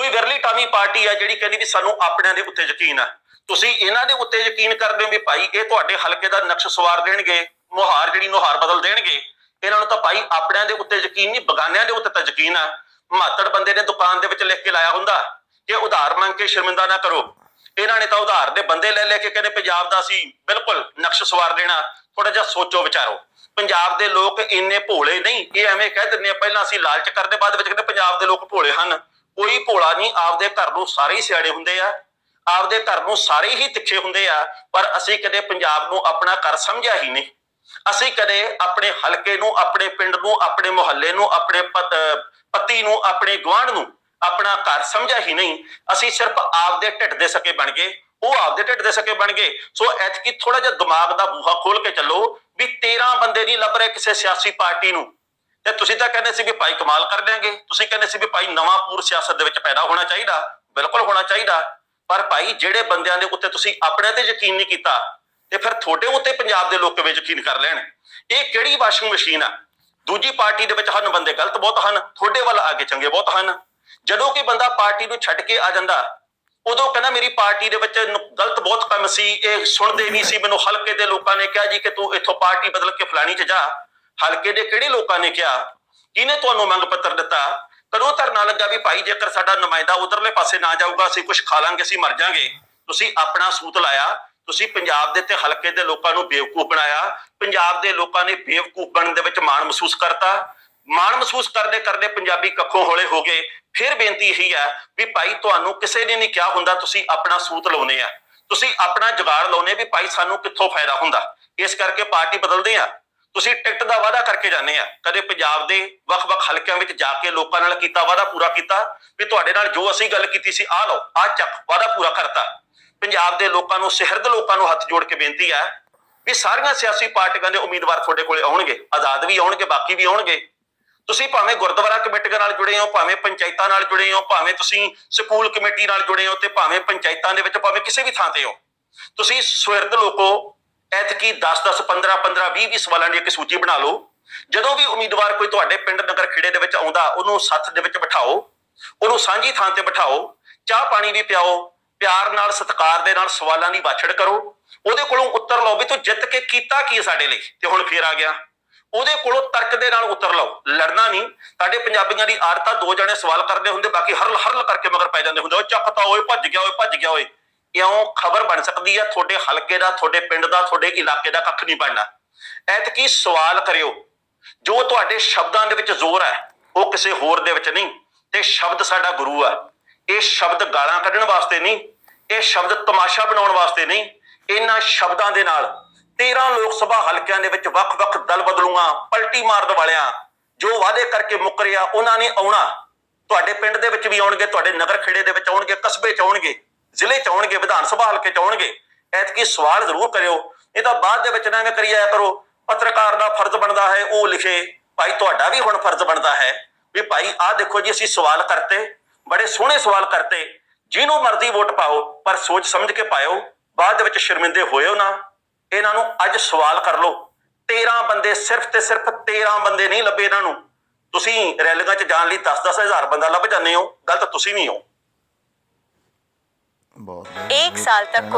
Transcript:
ਕੋਈ ਵਿਰਲੀ ਟਾਮੀ ਪਾਰਟੀ ਆ ਜਿਹੜੀ ਕਹਿੰਦੀ ਵੀ ਸਾਨੂੰ ਆਪਣਿਆਂ ਦੇ ਉੱਤੇ ਯਕੀਨ ਆ। ਤੁਸੀਂ ਇਹਨਾਂ ਦੇ ਉੱਤੇ ਯਕੀਨ ਕਰਦੇ ਹੋ ਵੀ ਭਾਈ ਇਹ ਤੁਹਾਡੇ ਹਲਕੇ ਦਾ ਨਕਸ਼ ਸਵਾਰ ਦੇਣਗੇ, ਮੁਹਾਰ ਜਿਹੜੀ ਨੁਹਾਰ ਬਦਲ ਦੇਣਗੇ, ਇਹਨਾਂ ਨੂੰ ਤਾਂ ਭਾਈ ਆਪਣਿਆਂ ਦੇ ਉੱਤੇ ਯਕੀਨ ਨਹੀਂ, ਬਗਾਨਿਆਂ ਦੇ ਉੱਤੇ ਤਾਂ ਯਕੀਨ ਆ। ਮਾਤੜ ਬੰਦੇ ਨੇ ਦੁਕਾਨ ਦੇ ਵਿੱਚ ਲਿਖ ਕੇ ਲਾਇਆ ਹੁੰਦਾ ਕਿ ਉਧਾਰ ਮੰਗ ਕੇ ਸ਼ਰਮਿੰਦਾ ਨਾ ਕਰੋ। ਇਹਨਾਂ ਨੇ ਤਾਂ ਉਧਾਰ ਦੇ ਬੰਦੇ ਲੈ ਲੈ ਕੇ ਕਹਿੰਦੇ ਪੰਜਾਬ ਦਾ ਸੀ, ਬਿਲਕੁਲ ਨਕਸ਼ ਸਵਾਰ ਦੇਣਾ ਥੋੜਾ ਜਿਹਾ ਸੋਚੋ, ਵਿਚਾਰੋ। ਪੰਜਾਬ ਦੇ ਲੋਕ ਇੰਨੇ ਭੋਲੇ ਨਹੀਂ, ਇਹ ਐਵੇਂ ਕਹਿ ਦਿੰਦੇ ਆ, ਪਹਿਲਾਂ ਅਸੀਂ ਲਾਲਚ ਕਰਦੇ, ਬਾਅਦ ਵਿੱਚ ਕਹਿੰਦੇ ਪੰਜਾਬ ਦੇ ਲੋਕ ਭੋਲੇ ਹਨ। ਕੋਈ ਭੋਲਾ ਨਹੀਂ, ਆਪਦੇ ਘਰ ਨੂੰ ਸਾਰੇ ਹੀ ਸਿਆੜੇ ਹੁੰਦੇ ਆ, ਆਪਦੇ ਘਰ ਨੂੰ ਸਾਰੇ ਹੀ ਤਿੱਖੇ ਹੁੰਦੇ ਆ, ਪਰ ਅਸੀਂ ਕਦੇ ਪੰਜਾਬ ਨੂੰ ਆਪਣਾ ਘਰ ਸਮਝਿਆ ਹੀ ਨਹੀਂ। ਅਸੀਂ ਕਦੇ ਆਪਣੇ ਹਲਕੇ ਨੂੰ, ਆਪਣੇ ਪਿੰਡ ਨੂੰ, ਆਪਣੇ ਮੁਹੱਲੇ ਨੂੰ, ਆਪਣੇ ਪਤੀ ਨੂੰ, ਆਪਣੇ ਗੁਆਂਢ ਨੂੰ ਆਪਣਾ ਘਰ ਸਮਝਿਆ ਹੀ ਨਹੀਂ। ਅਸੀਂ ਸਿਰਫ ਆਪਦੇ ਢਿੱਡ ਦੇ ਸਕੇ ਬਣ ਗਏ, ਉਹ ਆਪਦੇ ਢਿੱਡ ਦੇ ਸਕੇ ਬਣ ਗਏ। ਸੋ ਐਤਕੀ ਥੋੜਾ ਜਿਹਾ ਦਿਮਾਗ ਦਾ ਬੂਹਾ ਖੋਲ ਕੇ ਚੱਲੋ ਵੀ 13 ਬੰਦੇ ਨਹੀਂ ਲੱਭ ਰਹੇ ਕਿਸੇ ਸਿਆਸੀ ਪਾਰਟੀ ਨੂੰ। ਤੇ ਤੁਸੀਂ ਤਾਂ ਕਹਿੰਦੇ ਸੀ ਵੀ ਭਾਈ ਕਮਾਲ ਕਰ ਦਿਆਂਗੇ। ਤੁਸੀਂ ਕਹਿੰਦੇ ਸੀ ਵੀ ਭਾਈ ਨਵਾਂ ਪੂਰ ਸਿਆਸਤ ਦੇ ਵਿੱਚ ਪੈਦਾ ਹੋਣਾ ਚਾਹੀਦਾ, ਬਿਲਕੁਲ ਹੋਣਾ ਚਾਹੀਦਾ। ਪਰ ਭਾਈ ਜਿਹੜੇ ਬੰਦਿਆਂ ਦੇ ਉੱਤੇ ਤੁਸੀਂ ਆਪਣੇ ਤੇ ਯਕੀਨ ਨਹੀਂ ਕੀਤਾ, ਤੇ ਫਿਰ ਤੁਹਾਡੇ ਉੱਤੇ ਪੰਜਾਬ ਦੇ ਲੋਕ ਕਿਵੇਂ ਯਕੀਨ ਕਰ ਲੈਣ? ਇਹ ਕਿਹੜੀ ਵਾਸ਼ਿੰਗ ਮਸ਼ੀਨ ਆ? ਦੂਜੀ ਪਾਰਟੀ ਦੇ ਵਿੱਚ ਹਨ ਬੰਦੇ ਗਲਤ ਬਹੁਤ ਹਨ, ਤੁਹਾਡੇ ਵੱਲ ਆ ਕੇ ਚੰਗੇ ਬਹੁਤ ਹਨ। ਜਦੋਂ ਕੋਈ ਬੰਦਾ ਪਾਰਟੀ ਨੂੰ ਛੱਡ ਕੇ ਆ ਜਾਂਦਾ, ਉਦੋਂ ਕਹਿੰਦਾ ਮੇਰੀ ਪਾਰਟੀ ਦੇ ਵਿੱਚ ਗਲਤ ਬਹੁਤ ਕੰਮ ਸੀ, ਇਹ ਸੁਣਦੇ ਨਹੀਂ ਸੀ, ਮੈਨੂੰ ਹਲਕੇ ਦੇ ਲੋਕਾਂ ਨੇ ਕਿਹਾ ਜੀ ਕਿ ਤੂੰ ਇੱਥੋਂ ਪਾਰਟੀ ਬਦਲ ਕੇ ਫਲਾਣੀ ਚ ਜਾ। ਹਲਕੇ ਦੇ ਕਿਹੜੇ ਲੋਕਾਂ ਨੇ ਕਿਹਾ? ਕਿਹਨੇ ਤੁਹਾਨੂੰ ਮੰਗ ਪੱਤਰ ਦਿੱਤਾ? ਕਦੋਂ ਧਰਨਾ ਲੱਗਾ ਵੀ ਭਾਈ ਜੇਕਰ ਸਾਡਾ ਨੁਮਾਇੰਦਾ ਉਧਰਲੇ ਪਾਸੇ ਨਾ ਜਾਊਗਾ, ਅਸੀਂ ਕੁਝ ਖਾ ਲਾਂਗੇ, ਅਸੀਂ ਮਰ ਜਾਾਂਗੇ। ਤੁਸੀਂ ਆਪਣਾ ਸੂਤ ਲਾਇਆ, ਤੁਸੀਂ ਪੰਜਾਬ ਦੇ ਤੇ ਹਲਕੇ ਦੇ ਲੋਕਾਂ ਨੂੰ ਬੇਵਕੂਫ ਬਣਾਇਆ, ਪੰਜਾਬ ਦੇ ਲੋਕਾਂ ਨੇ ਬੇਵਕੂਫ ਬਣਨ ਦੇ ਵਿੱਚ ਮਾਣ ਮਹਿਸੂਸ ਕਰਤਾ। ਮਾਣ ਮਹਿਸੂਸ ਕਰਦੇ ਕਰਦੇ ਪੰਜਾਬੀ ਕੱਖੋਂ ਹੌਲੇ ਹੋ ਗਏ। ਫਿਰ ਬੇਨਤੀ ਇਹੀ ਹੈ ਵੀ ਭਾਈ ਤੁਹਾਨੂੰ ਕਿਸੇ ਨੇ ਨਹੀਂ ਕਿਹਾ ਹੁੰਦਾ, ਤੁਸੀਂ ਆਪਣਾ ਸੂਤ ਲਾਉਨੇ ਆ। ਤੁਸੀਂ ਆਪਣਾ ਜੁਗਾੜ ਲਾਉਨੇ ਵੀ ਭਾਈ ਸਾਨੂੰ ਕਿੱਥੋਂ ਫਾਇਦਾ ਹੁੰਦਾ। ਇਸ ਕਰਕੇ ਪਾਰਟੀ ਬਦਲਦੇ ਆ। ਤੁਸੀਂ ਟਿਕਟ ਦਾ ਵਾਅਦਾ ਕਰਕੇ ਜਾਂਦੇ ਆ। ਕਦੇ ਪੰਜਾਬ ਦੇ ਵੱਖ-ਵੱਖ ਹਲਕਿਆਂ ਵਿੱਚ ਜਾ ਕੇ ਲੋਕਾਂ ਨਾਲ ਕੀਤਾ ਵਾਅਦਾ ਪੂਰਾ ਕੀਤਾ ਵੀ ਤੁਹਾਡੇ ਨਾਲ ਜੋ ਅਸੀਂ ਗੱਲ ਕੀਤੀ ਸੀ, ਆਹ ਲਓ, ਆਹ ਚੱਕ, ਵਾਅਦਾ ਪੂਰਾ ਕਰਤਾ। ਪੰਜਾਬ ਦੇ ਲੋਕਾਂ ਨੂੰ, ਸਿਹਰਦ ਲੋਕਾਂ ਨੂੰ ਹੱਥ ਜੋੜ ਕੇ ਬੇਨਤੀ ਹੈ ਵੀ ਸਾਰੀਆਂ ਸਿਆਸੀ ਪਾਰਟੀਆਂ ਦੇ ਉਮੀਦਵਾਰ ਤੁਹਾਡੇ ਕੋਲੇ ਆਉਣਗੇ, ਆਜ਼ਾਦ ਵੀ ਆਉਣਗੇ, ਬਾਕੀ ਵੀ ਆਉਣਗੇ। ਤੁਸੀਂ ਭਾਵੇਂ ਗੁਰਦੁਆਰਾ ਕਮੇਟੀਆਂ ਨਾਲ ਜੁੜੇ ਹੋ, ਭਾਵੇਂ ਪੰਚਾਇਤਾਂ ਨਾਲ ਜੁੜੇ ਹੋ, ਭਾਵੇਂ ਤੁਸੀਂ ਸਕੂਲ ਕਮੇਟੀ ਨਾਲ ਜੁੜੇ ਹੋ ਤੇ ਭਾਵੇਂ ਪੰਚਾਇਤਾਂ ਦੇ ਵਿੱਚ, ਭਾਵੇਂ ਕਿਸੇ ਵੀ ਥਾਂ ਤੇ ਹੋ। ਤੁਸੀਂ ਸੁਹਿਰਦ ਲੋਕੋ ਐਤਕੀ 10 10 15 15 20 20 ਸਵਾਲਾਂ ਦੀ ਇੱਕ ਸੂਚੀ ਬਣਾ ਲਓ। ਜਦੋਂ ਵੀ ਉਮੀਦਵਾਰ ਕੋਈ ਤੁਹਾਡੇ ਪਿੰਡ ਨਗਰ ਖੇੜੇ ਦੇ ਵਿੱਚ ਆਉਂਦਾ, ਉਹਨੂੰ ਸੱਥ ਦੇ ਵਿੱਚ ਬਿਠਾਓ, ਉਹਨੂੰ ਸਾਂਝੀ ਥਾਂ ਤੇ ਬਿਠਾਓ, ਚਾਹ ਪਾਣੀ ਵੀ ਪਿਆਓ, ਪਿਆਰ ਨਾਲ, ਸਤਿਕਾਰ ਦੇ ਨਾਲ ਸਵਾਲਾਂ ਦੀ ਬਾਛੜ ਕਰੋ। ਉਹਦੇ ਕੋਲੋਂ ਉੱਤਰ ਲਓ ਵੀ ਤੂੰ ਜਿੱਤ ਕੇ ਕੀਤਾ ਕੀ ਹੈ ਸਾਡੇ ਲਈ? ਤੇ ਹੁਣ ਫੇਰ ਆ ਗਿਆ। ਉਹਦੇ ਕੋਲੋਂ ਤਰਕ ਦੇ ਨਾਲ ਉੱਤਰ ਲਓ। ਲੜਨਾ ਨਹੀਂ। ਸਾਡੇ ਪੰਜਾਬੀਆਂ ਦੀ ਆਦਤ ਆ ਦੋ ਜਣੇ ਸਵਾਲ ਕਰਦੇ ਹੁੰਦੇ, ਬਾਕੀ ਹਰਲ ਹਰਲ ਕਰਕੇ ਮਗਰ ਪੈ ਜਾਂਦੇ ਹੁੰਦੇ। ਉਹ ਚੱਕਤਾ ਓਏ, ਭੱਜ ਗਿਆ ਓਏ, ਭੱਜ ਗਿਆ ਓਏ। ਇਉਂ ਖਬਰ ਬਣ ਸਕਦੀ ਆ? ਤੁਹਾਡੇ ਹਲਕੇ ਦਾ, ਤੁਹਾਡੇ ਪਿੰਡ ਦਾ, ਤੁਹਾਡੇ ਇਲਾਕੇ ਦਾ ਕੱਖ ਨਹੀਂ ਬਣਨਾ। ਐਤਕੀ ਸਵਾਲ ਕਰਿਓ, ਜੋ ਤੁਹਾਡੇ ਸ਼ਬਦਾਂ ਦੇ ਵਿੱਚ ਜ਼ੋਰ ਹੈ, ਉਹ ਕਿਸੇ ਹੋਰ ਦੇ ਵਿੱਚ ਨਹੀਂ। ਤੇ ਸ਼ਬਦ ਸਾਡਾ ਗੁਰੂ ਆ। ਇਹ ਸ਼ਬਦ ਗਾਲਾਂ ਕੱਢਣ ਵਾਸਤੇ ਨਹੀਂ, ਇਹ ਸ਼ਬਦ ਤਮਾਸ਼ਾ ਬਣਾਉਣ ਵਾਸਤੇ ਨਹੀਂ। ਇਹਨਾਂ ਸ਼ਬਦਾਂ ਦੇ ਨਾਲ 13 ਲੋਕ ਸਭਾ ਹਲਕਿਆਂ ਦੇ ਵਿੱਚ ਵੱਖ-ਵੱਖ ਦਲ ਬਦਲੂਆਂ, ਪਲਟੀ ਮਾਰਨ ਵਾਲਿਆਂ, ਜੋ ਵਾਅਦੇ ਕਰਕੇ ਮੁੱਕਰਿਆ ਉਹਨਾਂ ਨੇ ਆਉਣਾ। ਤੁਹਾਡੇ ਪਿੰਡ ਦੇ ਵਿੱਚ ਵੀ ਆਉਣਗੇ, ਤੁਹਾਡੇ ਨਗਰ ਖੇੜੇ ਦੇ ਵਿੱਚ ਆਉਣਗੇ, ਕਸਬੇ ਚ ਆਉਣਗੇ। ਜ਼ਿਲ੍ਹੇ ਚ ਆਉਣਗੇ, ਵਿਧਾਨ ਸਭਾ ਹਲਕੇ ਚ ਆਉਣਗੇ, ਐਤਕੀ ਸਵਾਲ ਜ਼ਰੂਰ ਕਰਿਓ। ਇਹ ਤਾਂ ਬਾਅਦ ਦੇ ਵਿੱਚ ਨਾ ਐਵੇਂ ਕਰੀ ਆਇਆ ਕਰੋ। ਪੱਤਰਕਾਰ ਦਾ ਫਰਜ਼ ਬਣਦਾ ਹੈ, ਉਹ ਲਿਖੇ, ਭਾਈ, ਤੁਹਾਡਾ ਵੀ ਹੁਣ ਫਰਜ਼ ਬਣਦਾ ਹੈ ਵੀ ਭਾਈ, ਆਹ ਦੇਖੋ ਜੀ, ਅਸੀਂ ਸਵਾਲ ਕਰਤੇ, ਬੜੇ ਸੋਹਣੇ ਸਵਾਲ ਕਰਤੇ। ਜਿਹਨੂੰ ਮਰਜ਼ੀ ਵੋਟ ਪਾਓ, ਪਰ ਸੋਚ ਸਮਝ ਕੇ ਪਾਇਓ। ਬਾਅਦ ਦੇ ਵਿੱਚ ਸ਼ਰਮਿੰਦੇ ਹੋਇਓ ਨਾ। ਇਹਨਾਂ ਨੂੰ ਅੱਜ ਸਵਾਲ ਕਰ ਲਓ। 13 ਬੰਦੇ ਸਿਰਫ ਤੇ ਸਿਰਫ 13 ਬੰਦੇ ਨਹੀਂ ਲੱਭੇ ਇਹਨਾਂ ਨੂੰ। ਤੁਸੀਂ ਰੈਲੀਆਂ 'ਚ ਜਾਣ ਲਈ 10-10 ਹਜ਼ਾਰ ਬੰਦਾ ਲੱਭ ਜਾਂਦੇ ਹੋ। ਗਲਤ ਤੁਸੀਂ ਨਹੀਂ ਹੋ। ਬਹੁਤ एक साल तक कोई